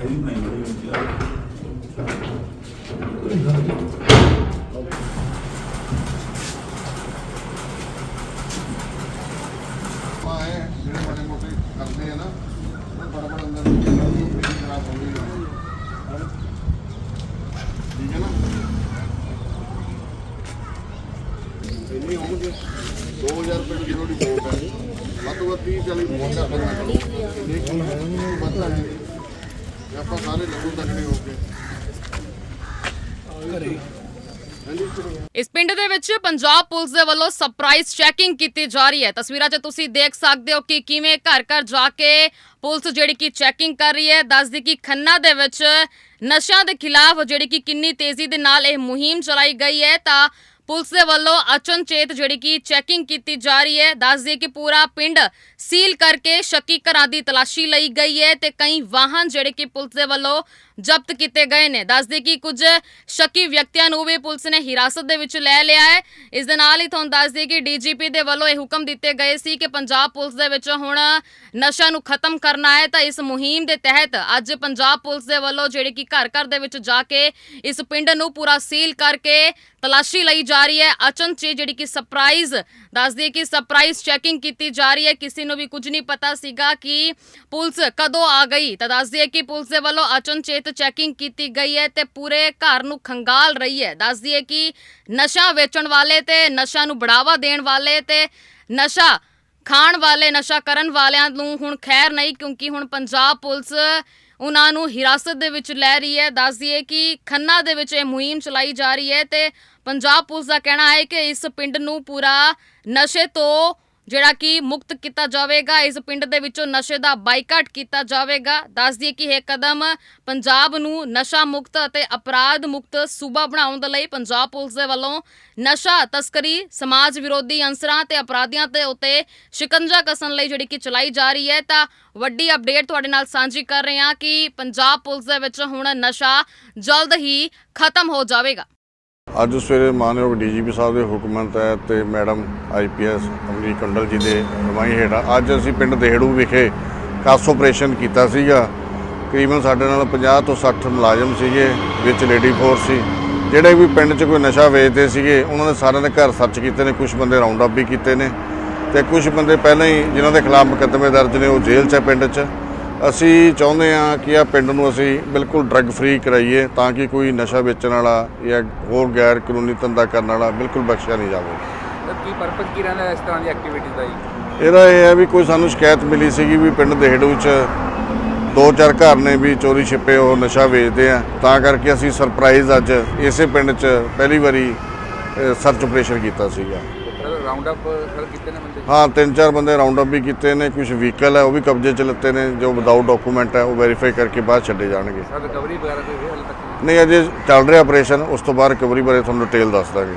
ਪਾਏ ਜਿਹੜੇ ਮਾੜੇ ਮੋਟੇ ਕਰਦੇ ਆ ਨਾ ਉਹ ਬੜਾ ਅੰਦਰ ਨੂੰ ਖਰਾਬ ਹੋ ਗਈ ਠੀਕ ਹੈ ਨਾ ਇੰਨੀ ਹੋਣਗੇ 2000 ਰੁਪਏ ਦੀ ਥੋੜੀ ਵੋਟ ਹੈ ਵੱਧ ਤੋਂ ਵੱਧ 30 40 ਵੋਟ ਕਰ ਦੇਣਾ ਲੇਕਿਨ ਪਤਾ ਹੈ ਕਿ ਆਪਾਂ ਸਾਰੇ ਲੱਗੂ ਤੱਕੜੇ ਹੋ ਕੇ ਹਾਂਜੀ ਇਸ ਪਿੰਡ ਦੇ ਵਿੱਚ ਪੰਜਾਬ ਪੁਲਿਸ ਦੇ ਵੱਲੋਂ ਸਰਪ੍ਰਾਈਜ਼ ਚੈਕਿੰਗ ਕੀਤੀ ਜਾ ਰਹੀ ਹੈ। ਤਸਵੀਰਾਂ 'ਚ ਤੁਸੀਂ ਦੇਖ ਸਕਦੇ ਹੋ ਕਿ ਕਿਵੇਂ ਘਰ ਘਰ ਜਾ ਕੇ ਪੁਲਿਸ ਜਿਹੜੀ ਕਿ ਚੈਕਿੰਗ ਕਰ ਰਹੀ ਹੈ। ਦੱਸਦੀ ਕਿ ਖੰਨਾ ਦੇ ਵਿੱਚ ਨਸ਼ਿਆਂ ਦੇ ਖਿਲਾਫ ਜਿਹੜੀ ਕਿ ਕਿੰਨੀ ਤੇਜ਼ੀ ਦੇ ਨਾਲ ਇਹ ਮੁਹਿੰਮ ਚਲਾਈ ਗਈ ਹੈ ਤਾਂ ਪੁਲਿਸ ਦੇ ਵੱਲੋਂ ਅਚਨਚੇਤ ਜਿਹੜੀ ਕਿ ਚੈਕਿੰਗ ਕੀਤੀ ਜਾ ਰਹੀ ਹੈ। ਦੱਸਦੀ ਕਿ ਪੂਰਾ ਪਿੰਡ ਸੀਲ ਕਰਕੇ ਸ਼ੱਕੀ ਘਰਾਂ ਦੀ ਤਲਾਸ਼ੀ ਲਈ ਗਈ ਹੈ ਤੇ ਕਈ ਵਾਹਨ ਜਿਹੜੇ ਕਿ ਪੁਲਿਸ ਦੇ ਵੱਲੋਂ ਜ਼ਬਤ ਕੀਤੇ ਗਏ ਨੇ। ਦੱਸਦੇ ਕਿ ਕੁਝ ਸ਼ੱਕੀ ਵਿਅਕਤੀਆਂ ਨੂੰ ਵੀ ਪੁਲਿਸ ਨੇ ਹਿਰਾਸਤ ਦੇ ਵਿੱਚ ਲੈ ਲਿਆ ਹੈ। ਇਸ ਦੇ ਨਾਲ ਹੀ ਤੁਹਾਨੂੰ ਦੱਸ ਦਈਏ ਕਿ ਡੀਜੀਪੀ ਦੇ ਵੱਲੋਂ ਇਹ ਹੁਕਮ ਦਿੱਤੇ ਗਏ ਸੀ ਕਿ ਪੰਜਾਬ ਪੁਲਿਸ ਦੇ ਵਿੱਚ ਹੁਣ ਨਸ਼ਾ ਨੂੰ ਖਤਮ ਕਰਨਾ ਹੈ ਤਾਂ ਇਸ ਮੁਹਿੰਮ ਦੇ ਤਹਿਤ ਅੱਜ ਪੰਜਾਬ ਪੁਲਿਸ ਦੇ ਵੱਲੋਂ ਜਿਹੜੇ ਕਿ ਘਰ ਘਰ ਦੇ ਵਿੱਚ ਜਾ ਕੇ ਇਸ ਪਿੰਡ ਨੂੰ ਪੂਰਾ ਸੀਲ ਕਰਕੇ ਤਲਾਸ਼ੀ ਲਈ ਜਾ ਰਹੀ ਹੈ। ਅਚਨਚੇਤ ਜਿਹੜੀ ਕਿ ਸਰਪ੍ਰਾਈਜ਼ ਦੱਸ ਦਈਏ ਕਿ ਸਰਪ੍ਰਾਈਜ਼ ਚੈਕਿੰਗ ਕੀਤੀ ਜਾ ਰਹੀ ਹੈ। ਕਿਸੇ ਨੂੰ ਵੀ ਕੁਝ ਨਹੀਂ ਪਤਾ ਸੀਗਾ ਕਿ ਪੁਲਿਸ ਕਦੋਂ ਆ ਗਈ। ਤਾਂ ਦੱਸਦੀ ਦਈਏ ਕਿ ਪੁਲਿਸ ਦੇ ਵੱਲੋਂ ਅਚਨਚੇਤ ਚੈਕਿੰਗ ਕੀਤੀ ਗਈ ਹੈ ਤੇ ਪੂਰੇ ਘਰ ਨੂੰ ਖੰਗਾਲ ਰਹੀ ਹੈ। ਦੱਸਦੀ ਹੈ ਕਿ ਨਸ਼ਾ ਵੇਚਣ ਵਾਲੇ ਤੇ ਨਸ਼ਾ ਨੂੰ ਬੜਾਵਾ ਦੇਣ ਵਾਲੇ ਤੇ ਨਸ਼ਾ ਖਾਣ ਵਾਲੇ, ਨਸ਼ਾ ਕਰਨ ਵਾਲਿਆਂ ਨੂੰ ਹੁਣ ਖੈਰ ਨਹੀਂ, ਕਿਉਂਕਿ ਹੁਣ ਪੰਜਾਬ ਪੁਲਿਸ ਉਹਨਾਂ ਨੂੰ ਹਿਰਾਸਤ ਦੇ ਵਿੱਚ ਲੈ ਰਹੀ ਹੈ। ਦੱਸ ਦਈਏ ਕਿ ਖੰਨਾ ਦੇ ਵਿੱਚ ਇਹ ਮੁਹਿੰਮ ਚਲਾਈ ਜਾ ਰਹੀ ਹੈ ਤੇ ਪੰਜਾਬ ਪੁਲਿਸ ਦਾ ਕਹਿਣਾ ਹੈ ਕਿ ਇਸ ਪਿੰਡ ਨੂੰ ਪੂਰਾ ਨਸ਼ੇ ਤੋਂ ਜਿਹੜਾ ਕਿ ਮੁਕਤ ਕੀਤਾ ਜਾਵੇਗਾ, ਇਸ ਪਿੰਡ ਦੇ ਵਿੱਚੋਂ ਨਸ਼ੇ ਦਾ ਬਾਈਕਾਟ ਕੀਤਾ ਜਾਵੇਗਾ। ਦੱਸ ਦਈਏ ਕਿ ਇਹ ਕਦਮ ਪੰਜਾਬ ਨੂੰ ਨਸ਼ਾ ਮੁਕਤ ਅਤੇ ਅਪਰਾਧ ਮੁਕਤ ਸੂਬਾ ਬਣਾਉਣ ਦੇ ਲਈ ਪੰਜਾਬ ਪੁਲਿਸ ਦੇ ਵੱਲੋਂ ਨਸ਼ਾ ਤਸਕਰੀ, ਸਮਾਜ ਵਿਰੋਧੀ ਅੰਸਰਾਂ ਤੇ ਅਪਰਾਧੀਆਂ ਦੇ ਉੱਤੇ ਸ਼ਿਕੰਜਾ ਕਸਣ ਲਈ ਜਿਹੜੀ ਕਿ ਚਲਾਈ ਜਾ ਰਹੀ ਹੈ। ਤਾਂ ਵੱਡੀ ਅਪਡੇਟ ਤੁਹਾਡੇ ਨਾਲ ਸਾਂਝੀ ਕਰ ਰਹੇ ਹਾਂ ਕਿ ਪੰਜਾਬ ਪੁਲਿਸ ਦੇ ਵਿੱਚ ਹੁਣ ਨਸ਼ਾ ਜਲਦ ਹੀ ਖਤਮ ਹੋ ਜਾਵੇਗਾ। ਅੱਜ ਸਵੇਰੇ ਮਾਨਯੋਗ ਡੀਜੀਪੀ ਸਾਹਿਬ ਦੇ ਹੁਕਮਾਂ ਤਹਿਤ ਤੇ ਮੈਡਮ ਆਈਪੀਐਸ ਅਮਰੀ ਕੰਡਲ ਜੀ ਦੇ ਰਵਾਈ ਹੇਠਾਂ ਅੱਜ ਅਸੀਂ ਪਿੰਡ ਦੇਹੜੂ ਵਿਖੇ ਕਾਸ ਆਪਰੇਸ਼ਨ ਕੀਤਾ ਸੀਗਾ। ਤਕਰੀਬਨ ਸਾਡੇ ਨਾਲ 50 ਤੋਂ 60 ਮੁਲਾਜ਼ਮ ਸੀਗੇ, ਵਿੱਚ ਲੇਡੀ ਫੋਰਸ ਸੀ। ਜਿਹੜੇ ਵੀ ਪਿੰਡ 'ਚ ਕੋਈ ਨਸ਼ਾ ਵੇਚਦੇ ਸੀਗੇ, ਉਹਨਾਂ ਨੇ ਸਾਰਿਆਂ ਦੇ ਘਰ ਸਰਚ ਕੀਤੇ ਨੇ ਕੁਝ ਬੰਦੇ ਰਾਉਂਡ ਅਪ ਵੀ ਕੀਤੇ ਨੇ। ਤੇ ਕੁਝ ਬੰਦੇ ਪਹਿਲਾਂ ਹੀ ਜਿਨ੍ਹਾਂ ਦੇ ਖਿਲਾਫ ਮੁਕੱਦਮੇ ਦਰਜ ਨੇ, ਉਹ ਜੇਲ੍ਹ 'ਚ ਹੈ ਪਿੰਡ 'ਚ। ਅਸੀਂ ਚਾਹੁੰਦੇ ਹਾਂ ਕਿ ਆ ਪਿੰਡ ਨੂੰ ਅਸੀਂ ਬਿਲਕੁਲ ਡਰੱਗ ਫ੍ਰੀ ਕਰਾਈਏ ਤਾਂ ਕਿ ਕੋਈ ਨਸ਼ਾ ਵੇਚਣ ਵਾਲਾ ਜਾਂ ਹੋਰ ਗੈਰ ਕਾਨੂੰਨੀ ਧੰਦਾ ਕਰਨ ਵਾਲਾ ਬਿਲਕੁਲ ਬਖਸ਼ਿਆ ਨਹੀਂ ਜਾਵੇ। ਕੀ ਪਰਪਸ ਕੀ ਰਹਿੰਦਾ ਇਸ ਤਰ੍ਹਾਂ ਦੀ ਐਕਟੀਵਿਟੀਜ਼ ਦਾ ਜੀ? ਇਹਦਾ ਇਹ ਹੈ ਵੀ ਕੋਈ ਸਾਨੂੰ ਸ਼ਿਕਾਇਤ ਮਿਲੀ ਸੀਗੀ ਵੀ ਪਿੰਡ ਦੇਹੜੂ 'ਚ ਦੋ ਚਾਰ ਘਰ ਨੇ ਵੀ ਚੋਰੀ ਛਿਪੇ ਉਹ ਨਸ਼ਾ ਵੇਚਦੇ ਆ। ਤਾਂ ਕਰਕੇ ਅਸੀਂ ਸਰਪ੍ਰਾਈਜ਼ ਅੱਜ ਇਸੇ ਪਿੰਡ 'ਚ ਪਹਿਲੀ ਵਾਰੀ ਸਰਚ ਆਪਰੇਸ਼ਨ ਕੀਤਾ ਸੀਗਾ। ਰਾਉਂਡ ਅਪ ਸਰ ਕਿਤੇ ਨੇ ਬੰਦੇ? ਹਾਂ ਤਿੰਨ ਚਾਰ ਬੰਦੇ ਰਾਉਂਡ ਅਪ ਵੀ ਕੀਤੇ ਨੇ ਕੁਝ ਵਹੀਕਲ ਹੈ ਉਹ ਵੀ ਕਬਜ਼ੇ 'ਚ ਲਿੱਤੇ ਨੇ ਜੋ ਵਿਦਆਊਟ ਡਾਕੂਮੈਂਟ ਹੈ ਉਹ ਵੈਰੀਫਾਈ ਕਰਕੇ ਬਾਅਦ ਛੱਡੇ ਜਾਣਗੇ। ਸਰ ਰਿਕਵਰੀ ਵਗੈਰਾ ਕੋਈ ਹੋਈ ਹਾਲੇ ਤੱਕ? ਨਹੀਂ ਅਜੇ ਚੱਲ ਰਿਹਾ ਆਪਰੇਸ਼ਨ ਉਸ ਤੋਂ ਬਾਅਦ ਰਿਕਵਰੀ ਬਾਰੇ ਤੁਹਾਨੂੰ ਡਿਟੇਲ ਦੱਸ ਦਾਂਗੇ।